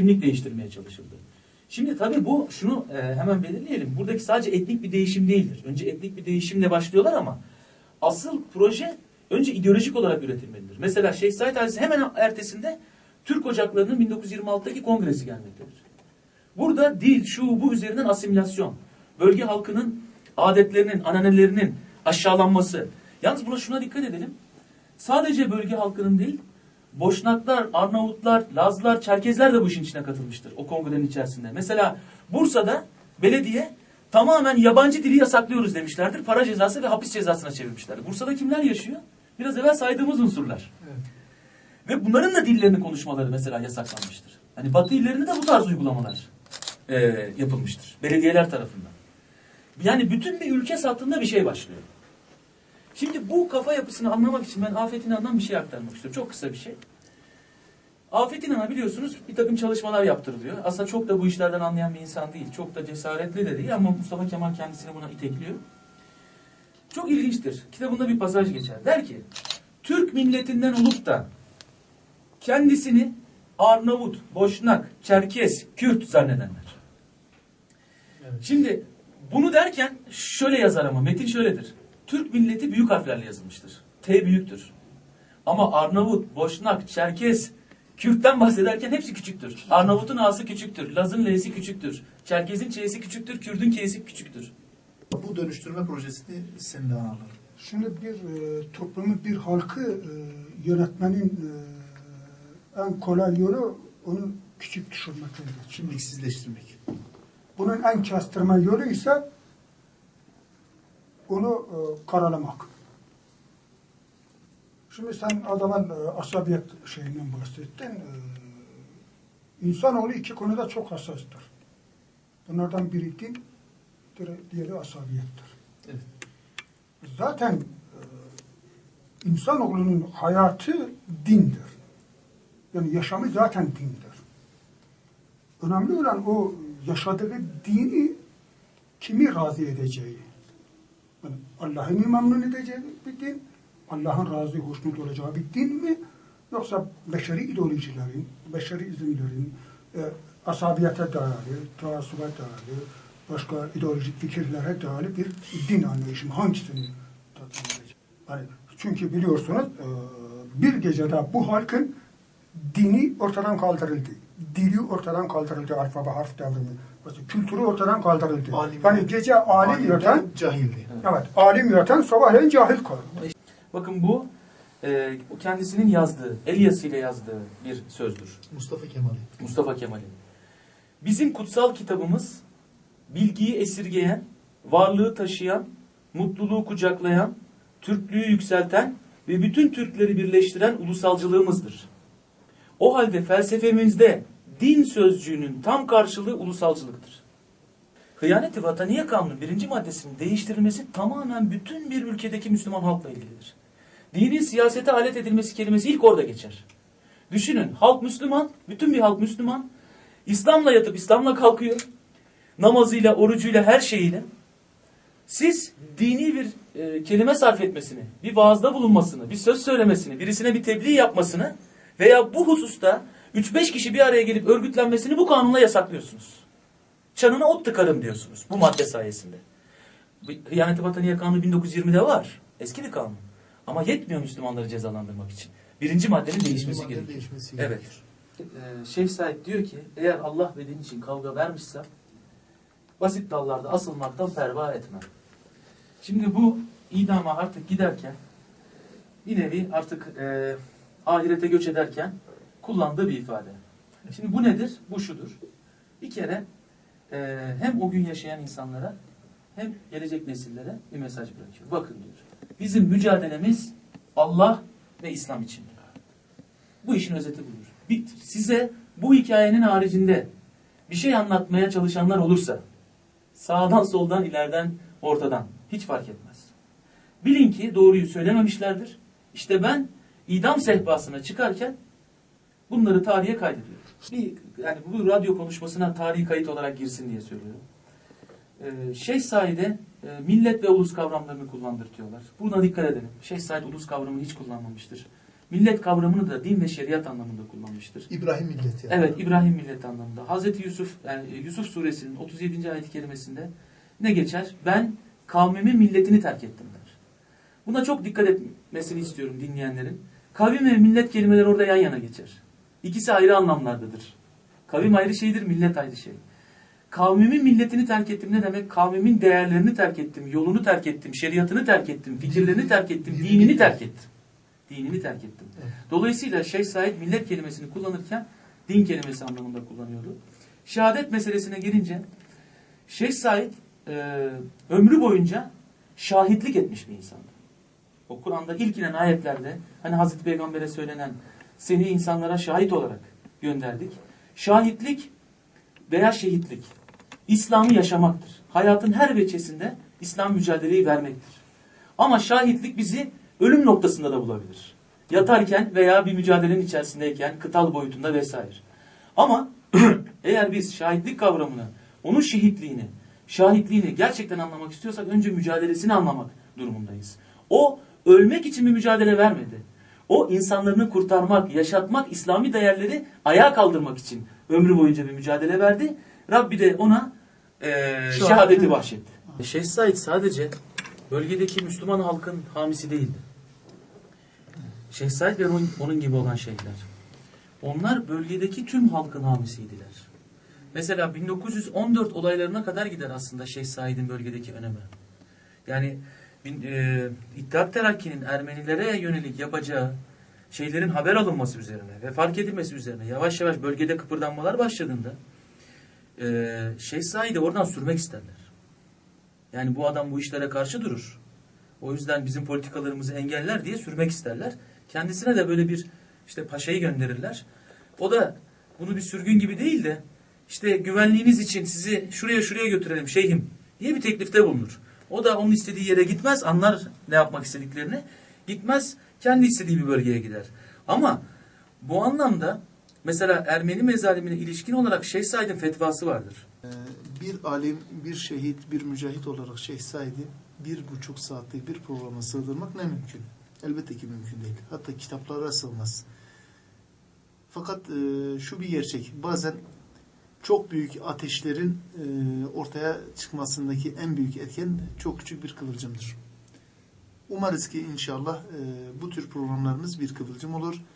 kimlik değiştirmeye çalışıldı. Şimdi tabii bu şunu e, hemen belirleyelim. Buradaki sadece etnik bir değişim değildir. Önce etnik bir değişimle başlıyorlar ama asıl proje önce ideolojik olarak üretilmelidir. Mesela Şeyh Said Aziz hemen ertesinde Türk Ocakları'nın 1926'daki kongresi gelmektedir. Burada dil, şu, bu üzerinden asimilasyon, bölge halkının adetlerinin, ananelerinin aşağılanması. Yalnız buna şuna dikkat edelim. Sadece bölge halkının değil, Boşnaklar, Arnavutlar, Lazlar, Çerkezler de bu işin içine katılmıştır o kongrenin içerisinde. Mesela Bursa'da belediye tamamen yabancı dili yasaklıyoruz demişlerdir. Para cezası ve hapis cezasına çevirmişlerdir. Bursa'da kimler yaşıyor? Biraz evvel saydığımız unsurlar. Ve bunların da dillerini konuşmaları mesela yasaklanmıştır. Hani Batı illerinde de bu tarz uygulamalar e, yapılmıştır. Belediyeler tarafından. Yani bütün bir ülke sattığında bir şey başlıyor. Şimdi bu kafa yapısını anlamak için ben Afet İnan'dan bir şey aktarmak istiyorum. Çok kısa bir şey. Afet İnan'a biliyorsunuz bir takım çalışmalar yaptırılıyor. Aslında çok da bu işlerden anlayan bir insan değil. Çok da cesaretli de değil ama Mustafa Kemal kendisini buna itekliyor. Çok ilginçtir. Kitabında bir pasaj geçer. Der ki, Türk milletinden olup da kendisini Arnavut, Boşnak, Çerkes, Kürt zannedenler. Şimdi bunu derken şöyle yazar ama metin şöyledir. Türk milleti büyük harflerle yazılmıştır. T büyüktür. Ama Arnavut, Boşnak, Çerkes, Kürt'ten bahsederken hepsi küçüktür. Arnavut'un A'sı küçüktür. Laz'ın L'si küçüktür. Çerkez'in Ç'si küçüktür. Kürt'ün K'si küçüktür. Bu dönüştürme projesini senden alalım. Şimdi bir e, toplumun bir halkı e, yönetmenin e, en kolay yolu onu küçük düşürmektir. Kimliksizleştirmek. Bunun en kestirme yolu ise onu e, karalamak. Şimdi sen adamın e, asabiyet şeyinden bahsettin. E, insanoğlu iki konuda çok hassastır. Bunlardan biri din, diğeri- asabiyettir. Evet. Zaten e, insanoğlunun hayatı dindir. Yani yaşamı zaten dindir. Önemli olan o yaşadığı dini kimi razı edeceği. Yani Allah'ı mı memnun edeceği bir din, Allah'ın razı, hoşnut olacağı bir din mi? Yoksa beşeri ideolojilerin, beşeri izimlerin, e, asabiyete dayalı, taassuba dayalı, başka ideolojik fikirlere dayalı bir din anlayışı mı? Hangisini tatmin edecek? Yani çünkü biliyorsunuz e, bir gecede bu halkın dini ortadan kaldırıldı. Dili ortadan kaldırıldı alfabe harf devrimi. Kültürü ortadan kaldırıldı. Alim- yani gece alim yatan, cahildi. Evet alim yatan sabahleyin cahil kalır. Bakın bu e, o kendisinin yazdığı, el yazısıyla yazdığı bir sözdür. Mustafa Kemal'i. Mustafa Kemal'in. Bizim kutsal kitabımız bilgiyi esirgeyen, varlığı taşıyan, mutluluğu kucaklayan, Türklüğü yükselten ve bütün Türkleri birleştiren ulusalcılığımızdır. O halde felsefemizde din sözcüğünün tam karşılığı ulusalcılıktır. Hıyaneti Vataniye Kanunu birinci maddesinin değiştirilmesi tamamen bütün bir ülkedeki Müslüman halkla ilgilidir. Dinin siyasete alet edilmesi kelimesi ilk orada geçer. Düşünün halk Müslüman, bütün bir halk Müslüman. İslam'la yatıp İslam'la kalkıyor. Namazıyla, orucuyla, her şeyiyle. Siz dini bir e, kelime sarf etmesini, bir vaazda bulunmasını, bir söz söylemesini, birisine bir tebliğ yapmasını veya bu hususta 3-5 kişi bir araya gelip örgütlenmesini bu kanunla yasaklıyorsunuz. Çanına ot tıkarım diyorsunuz bu madde sayesinde. Bu Hıyaneti Vataniye Kanunu 1920'de var. Eski bir kanun. Ama yetmiyor Müslümanları cezalandırmak için. Birinci maddenin değişmesi Madde gerekiyor. değişmesi Evet. gerekiyor. Ee, Şeyh Said diyor ki eğer Allah ve din için kavga vermişsem basit dallarda asılmaktan perva etmem. Şimdi bu idama artık giderken bir nevi artık e, ahirete göç ederken kullandığı bir ifade. Şimdi bu nedir? Bu şudur. Bir kere e, hem o gün yaşayan insanlara hem gelecek nesillere bir mesaj bırakıyor. Bakın diyor. Bizim mücadelemiz Allah ve İslam için. Bu işin özeti budur. Size bu hikayenin haricinde bir şey anlatmaya çalışanlar olursa sağdan soldan ileriden ortadan hiç fark etmez. Bilin ki doğruyu söylememişlerdir. İşte ben idam sehpasına çıkarken bunları tarihe kaydediyorum. Bir, yani bu radyo konuşmasına tarihi kayıt olarak girsin diye söylüyorum. Ee, Şeyh Said'e e, millet ve ulus kavramlarını kullandırtıyorlar. Buna dikkat edelim. Şeyh Said ulus kavramını hiç kullanmamıştır. millet kavramını da din ve şeriat anlamında kullanmıştır. İbrahim milleti. yani. Evet İbrahim milleti anlamında. Hazreti Yusuf yani Yusuf suresinin 37. ayet-i kerimesinde ne geçer? Ben kavmimin milletini terk ettim der. Buna çok dikkat etmesini istiyorum dinleyenlerin. Kavim ve millet kelimeleri orada yan yana geçer. İkisi ayrı anlamlardadır. Kavim ayrı şeydir, millet ayrı şey. Kavmimin milletini terk ettim ne demek? Kavmimin değerlerini terk ettim, yolunu terk ettim, şeriatını terk ettim, fikirlerini terk ettim, Dinini terk ettim. Dinini terk ettim. Dolayısıyla Şeyh Said millet kelimesini kullanırken din kelimesi anlamında kullanıyordu. Şehadet meselesine gelince Şeyh Said e, ömrü boyunca şahitlik etmiş bir insandı. O Kur'an'da ilk inen ayetlerde hani Hazreti Peygamber'e söylenen seni insanlara şahit olarak gönderdik. Şahitlik veya şehitlik İslam'ı yaşamaktır. Hayatın her veçesinde İslam mücadeleyi vermektir. Ama şahitlik bizi ölüm noktasında da bulabilir. Yatarken veya bir mücadelenin içerisindeyken kıtal boyutunda vesaire. Ama eğer biz şahitlik kavramını, onun şehitliğini, şahitliğini gerçekten anlamak istiyorsak önce mücadelesini anlamak durumundayız. O ölmek için bir mücadele vermedi. O insanlarını kurtarmak, yaşatmak, İslami değerleri ayağa kaldırmak için ömrü boyunca bir mücadele verdi. Rabbi de ona an- şehadeti bahşetti. Şeyh Said sadece bölgedeki Müslüman halkın hamisi değildi. Şeyh Said ve onun, onun gibi olan şeyhler. Onlar bölgedeki tüm halkın hamisiydiler. Mesela 1914 olaylarına kadar gider aslında Şeyh Said'in bölgedeki önemi. Yani e, İttihat Terakki'nin Ermenilere yönelik yapacağı şeylerin haber alınması üzerine ve fark edilmesi üzerine yavaş yavaş bölgede kıpırdanmalar başladığında e, Şeyh oradan sürmek isterler. Yani bu adam bu işlere karşı durur. O yüzden bizim politikalarımızı engeller diye sürmek isterler. Kendisine de böyle bir işte paşayı gönderirler. O da bunu bir sürgün gibi değil de işte güvenliğiniz için sizi şuraya şuraya götürelim şeyhim diye bir teklifte bulunur. O da onun istediği yere gitmez, anlar ne yapmak istediklerini. Gitmez, kendi istediği bir bölgeye gider. Ama bu anlamda mesela Ermeni mezalimine ilişkin olarak Şeyh Said'in fetvası vardır. Ee, Bir alim, bir şehit, bir mücahit olarak Şeyh Said'i bir buçuk saatlik bir programa sığdırmak ne mümkün? Elbette ki mümkün değil. Hatta kitaplara sığmaz. Fakat e, şu bir gerçek. Bazen çok büyük ateşlerin e, ortaya çıkmasındaki en büyük etken çok küçük bir kıvılcımdır. Umarız ki inşallah e, bu tür programlarımız bir kıvılcım olur.